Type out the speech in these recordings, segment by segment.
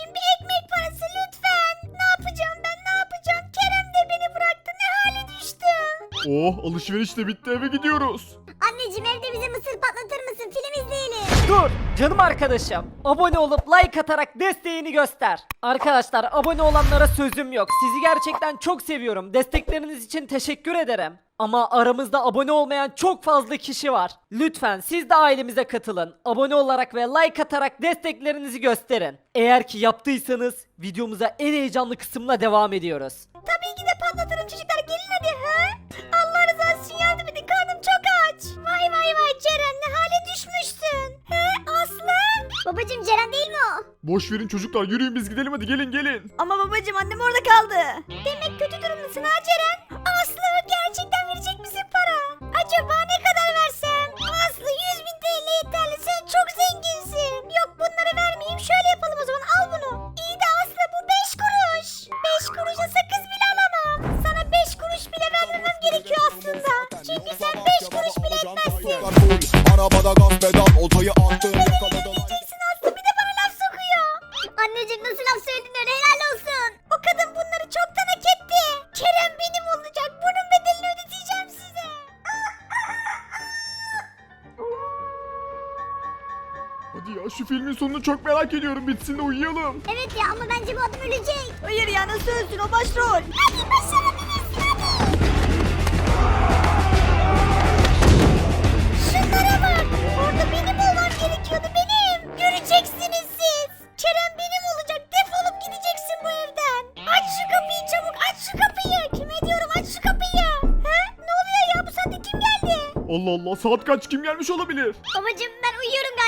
abicim bir ekmek parası lütfen. Ne yapacağım ben ne yapacağım? Kerem de beni bıraktı ne hale düştüm. Oh alışveriş de bitti eve gidiyoruz. Anneciğim evde bize mısır patlatır mısın? Film izleyelim. Dur canım arkadaşım. Abone olup like atarak desteğini göster. Arkadaşlar abone olanlara sözüm yok. Sizi gerçekten çok seviyorum. Destekleriniz için teşekkür ederim. Ama aramızda abone olmayan çok fazla kişi var. Lütfen siz de ailemize katılın. Abone olarak ve like atarak desteklerinizi gösterin. Eğer ki yaptıysanız videomuza en heyecanlı kısımla devam ediyoruz. Tabii ki de patlatırım çocuklar gelin hadi ha. Allah rızası için yardım edin karnım çok Boş verin çocuklar yürüyün biz gidelim hadi gelin gelin. Ama babacım annem orada kaldı. Demek kötü durumdasın ha Ceren. Şu filmin sonunu çok merak ediyorum bitsin de uyuyalım. Evet ya ama bence bu adam ölecek. Hayır ya nasıl ölsün o başrol. Hadi başarabilirsin hadi. Şunlara bak. Orada benim olmam gerekiyordu benim. Göreceksiniz siz. Kerem benim olacak. Defolup gideceksin bu evden. Aç şu kapıyı çabuk aç şu kapıyı. Kime diyorum aç şu kapıyı. He? Ne oluyor ya bu saatte kim geldi? Allah Allah saat kaç kim gelmiş olabilir? Babacım ben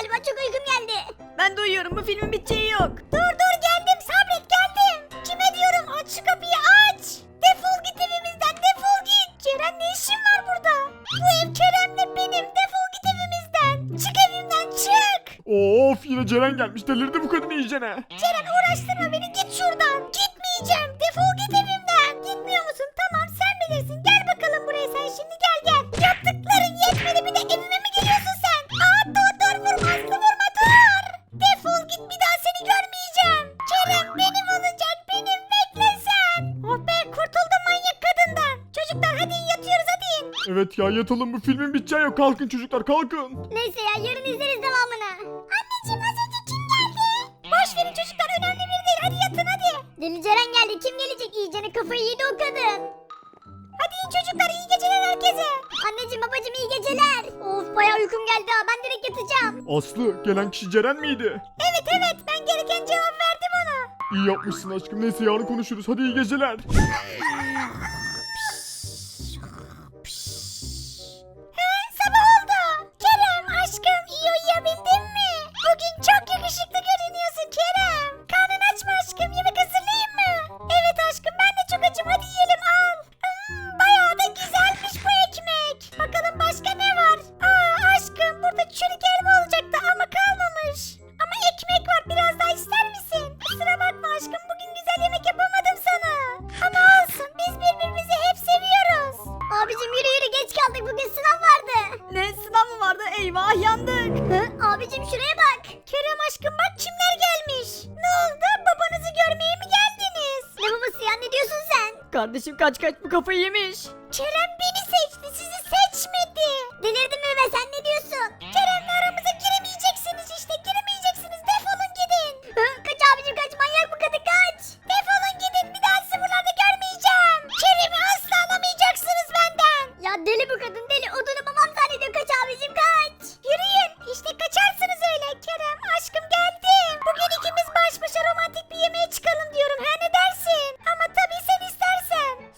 galiba çok uykum geldi. Ben de uyuyorum bu filmin biteceği yok. Dur dur geldim sabret geldim. Kime diyorum aç şu kapıyı aç. Defol git evimizden defol git. Ceren ne işin var burada? Bu ev Kerem'le benim defol git evimizden. Çık evimden çık. Of yine Ceren gelmiş delirdi bu kadın iyicene. Ceren uğraştırma beni Evet ya yatalım bu filmin biteceği yok kalkın çocuklar kalkın. Neyse ya yarın izleriz devamını. Anneciğim az önce kim geldi? Boş verin çocuklar önemli biri değil hadi yatın hadi. Deli Ceren geldi kim gelecek iyicene kafayı yedi o kadın. Hadi iyi çocuklar iyi geceler herkese. Anneciğim babacığım iyi geceler. Of bayağı uykum geldi ha ben direkt yatacağım. Aslı gelen kişi Ceren miydi? Evet evet ben gereken cevap verdim ona. İyi yapmışsın aşkım neyse yarın konuşuruz hadi iyi geceler. bugün sınav vardı. Ne sınav mı vardı? Eyvah yandık. Hı? Abicim şuraya bak. Kerem aşkım bak kimler gelmiş. Ne oldu? Babanızı görmeye mi geldiniz? Ne babası ya ne diyorsun sen? Kardeşim kaç kaç bu kafayı yemiş. Kerem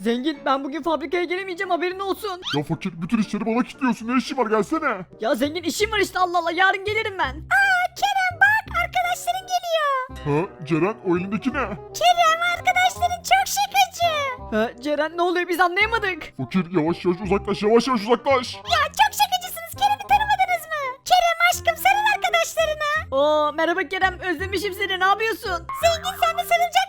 Zengin ben bugün fabrikaya gelemeyeceğim haberin olsun. Ya fakir bütün işleri bana kilitliyorsun ne işin var gelsene. Ya zengin işim var işte Allah Allah yarın gelirim ben. Aa Kerem bak arkadaşların geliyor. Ha Ceren o elindeki ne? Kerem arkadaşların çok şakacı. Ha, Ceren ne oluyor biz anlayamadık. Fakir yavaş yavaş uzaklaş yavaş yavaş uzaklaş. Ya çok şakacısınız Kerem'i tanımadınız mı? Kerem aşkım sarıl arkadaşlarına. Oo merhaba Kerem özlemişim seni ne yapıyorsun? Zengin sen de sarılacak?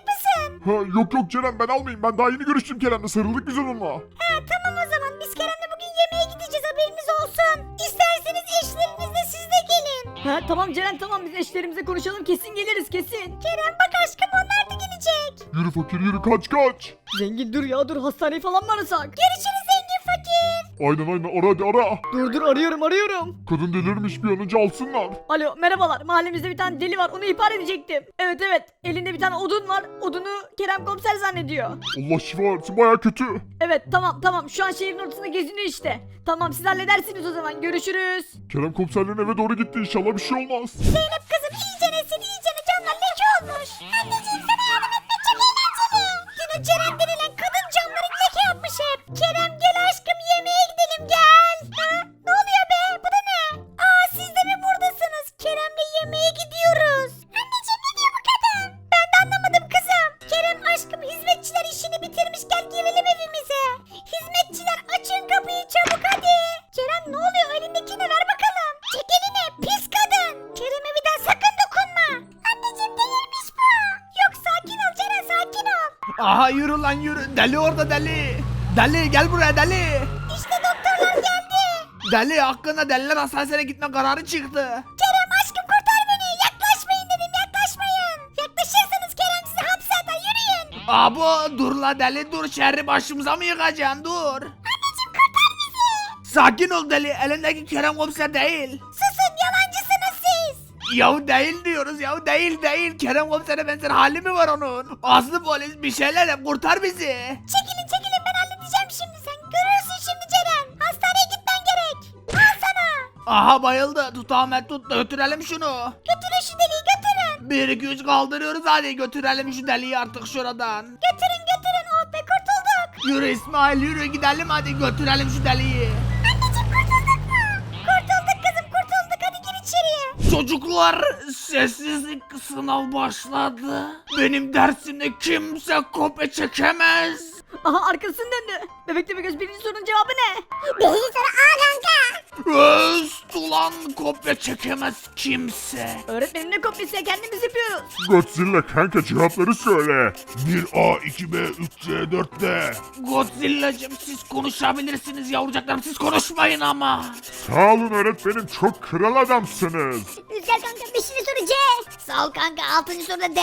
Ha yok yok Ceren ben almayayım ben daha yeni görüştüm Kerem'le sarıldık biz onunla. Ha tamam o zaman biz Kerem'le bugün yemeğe gideceğiz haberiniz olsun. İsterseniz eşlerinizle siz de gelin. Ha tamam Ceren tamam biz eşlerimize konuşalım kesin geliriz kesin. Kerem bak aşkım Yürü fakir yürü kaç kaç. Zengin dur ya dur hastaneyi falan mı arasak? Görüşürüz. Aynen aynen ara hadi ara. Dur dur arıyorum arıyorum. Kadın delirmiş bir an önce alsınlar. Alo merhabalar mahallemizde bir tane deli var onu ihbar edecektim. Evet evet elinde bir tane odun var odunu Kerem komiser zannediyor. Allah şifa versin baya kötü. Evet tamam tamam şu an şehrin ortasında geziniyor işte. Tamam siz halledersiniz o zaman görüşürüz. Kerem komiserlerin eve doğru gitti inşallah bir şey olmaz. Zeynep kızım iyice nesin iyicene camlar leke olmuş. Anneciğim sana yardım etmek çok eğlenceli. O Ceren yürü lan yürü. Deli orada deli. Deli gel buraya deli. İşte doktorlar geldi. Deli hakkında deliler hastanesine gitme kararı çıktı. Kerem aşkım kurtar beni. Yaklaşmayın dedim yaklaşmayın. Yaklaşırsanız Kerem sizi hapse atar yürüyün. Abo dur la deli dur şerri başımıza mı yıkacaksın dur. Anneciğim kurtar bizi. Sakin ol deli elindeki Kerem komiser değil. Yahu değil diyoruz yahu değil değil. Kerem komisere benzer hali mi var onun? Aslı polis bir şeyler yap kurtar bizi. Çekilin çekilin ben halledeceğim şimdi sen. Görürsün şimdi Ceren. Hastaneye gitmen gerek. Al sana. Aha bayıldı tut Ahmet tut götürelim şunu. Götürün şu deliği götürün. 1 2 3 kaldırıyoruz hadi götürelim şu deliği artık şuradan. Götürün götürün oh be kurtulduk. Yürü İsmail yürü gidelim hadi götürelim şu deliği. Çocuklar sessizlik sınav başladı. Benim dersimde kimse kopya çekemez. Aha arkasını döndü. Bebek tepe göz birinci sorunun cevabı ne? Birinci soru A kanka. Öz ulan kopya çekemez kimse. Öğretmenin ne kopyası ya kendimiz yapıyoruz. Godzilla kanka cevapları söyle. 1A, 2B, 3C, 4D. Godzilla'cım siz konuşabilirsiniz yavrucaklarım siz konuşmayın ama. Sağ olun öğretmenim çok kral adamsınız. Rüzgar kanka beşinci soru C. Sağ ol kanka altıncı soruda D.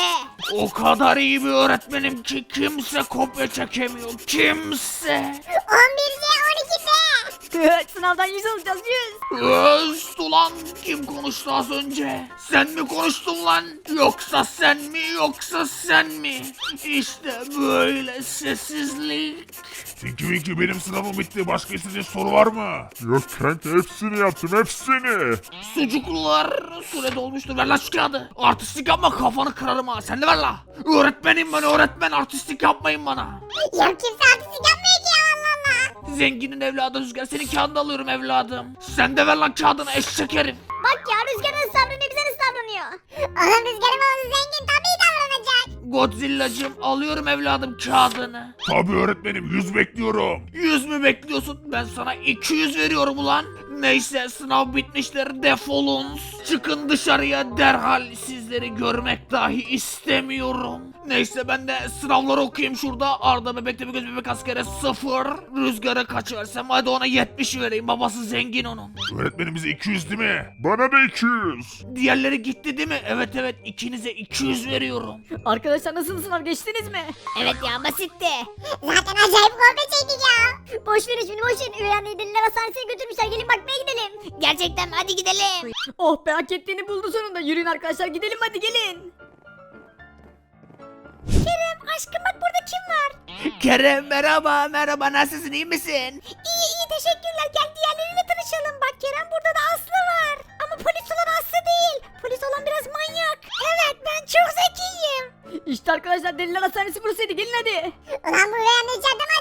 O kadar iyi bir öğretmenim ki kimse kopya çekemiyor. Kimse. 11 C 12 D. Sınavdan yüz alacağız yüz. Öz ulan kim konuştu az önce? Sen mi konuştun lan? Yoksa sen mi yoksa sen mi? İşte böyle sessizlik. Tinky Winky benim sınavım bitti. Başka istediğin soru var mı? Yok kanka hepsini yaptım hepsini. Sucuklular süre dolmuştur ver lan şu kağıdı. Artistlik yapma kafanı kırarım ha sen de ver la. Öğretmenim ben öğretmen artistlik yapmayın bana. Ya kimse artistik yapmıyor Zenginin evladı Rüzgar senin kağıdını alıyorum evladım. Sen de ver lan kağıdını eşek herif. Bak ya Rüzgar nasıl davranıyor bize nasıl davranıyor. Oğlum Rüzgar'ın oğlu zengin tabii davranacak. Godzilla'cım alıyorum evladım kağıdını. Tabii öğretmenim yüz bekliyorum. 100 mü bekliyorsun? Ben sana 200 veriyorum ulan. Neyse sınav bitmiştir defolun. Çıkın dışarıya derhal sizleri görmek dahi istemiyorum. Neyse ben de sınavları okuyayım şurada. Arda bebekte bir göz bebek askere 0. Rüzgara kaç versem hadi ona 70 vereyim. Babası zengin onun. Öğretmenim bize 200 değil mi? Bana da 200. Diğerleri gitti değil mi? Evet evet ikinize 200 veriyorum. Arkadaşlar nasıl sınav geçtiniz mi? Evet ya basitti. Zaten acayip ya. Boş verin şimdi boş verin. Anneyi deliler hastanesine götürmüşler. Gelin bakmaya gidelim. Gerçekten mi? Hadi gidelim. Oh be hak ettiğini buldu sonunda. Yürüyün arkadaşlar gidelim hadi gelin. Kerem aşkım bak burada kim var? Kerem merhaba merhaba nasılsın iyi misin? İyi iyi teşekkürler. Gel diğerleriyle tanışalım. Bak Kerem burada da Aslı var. Ama polis olan Aslı değil. Polis olan biraz manyak. Evet ben çok zekiyim. İşte arkadaşlar deliler hastanesi burasıydı gelin hadi. Ulan bu anne içeride mi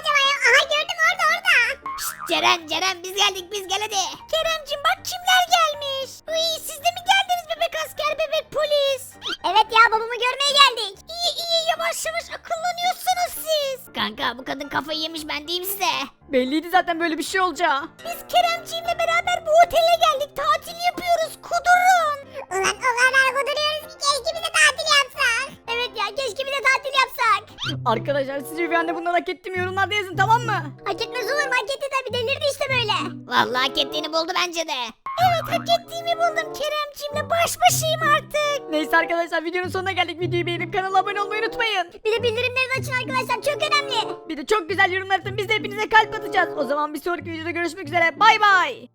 Ceren Ceren biz geldik biz gel hadi. Keremcim bak kimler gelmiş. Uy siz de mi geldiniz bebek asker bebek polis? Evet ya babamı görmeye geldik. İyi iyi yavaş yavaş akıllanıyorsunuz siz. Kanka bu kadın kafayı yemiş ben diyeyim size. Belliydi zaten böyle bir şey olacağı. Biz Keremciğimle beraber bu otele geldik. Tatil yapıyoruz. Kudurun. Ulan o kadar kuduruyoruz ki keşke bize Arkadaşlar sizce Üvey anne bunları hak etti mi yorumlarda yazın tamam mı? Hak etmez olur mu? Hak etti tabii delirdi işte böyle. Vallahi hak ettiğini buldu bence de. Evet hak ettiğimi buldum Keremcimle baş başayım artık. Neyse arkadaşlar videonun sonuna geldik. Videoyu beğenip kanala abone olmayı unutmayın. Bir de bildirimleri açın arkadaşlar çok önemli. Bir de çok güzel yorumlar atın biz de hepinize kalp atacağız. O zaman bir sonraki videoda görüşmek üzere bay bay.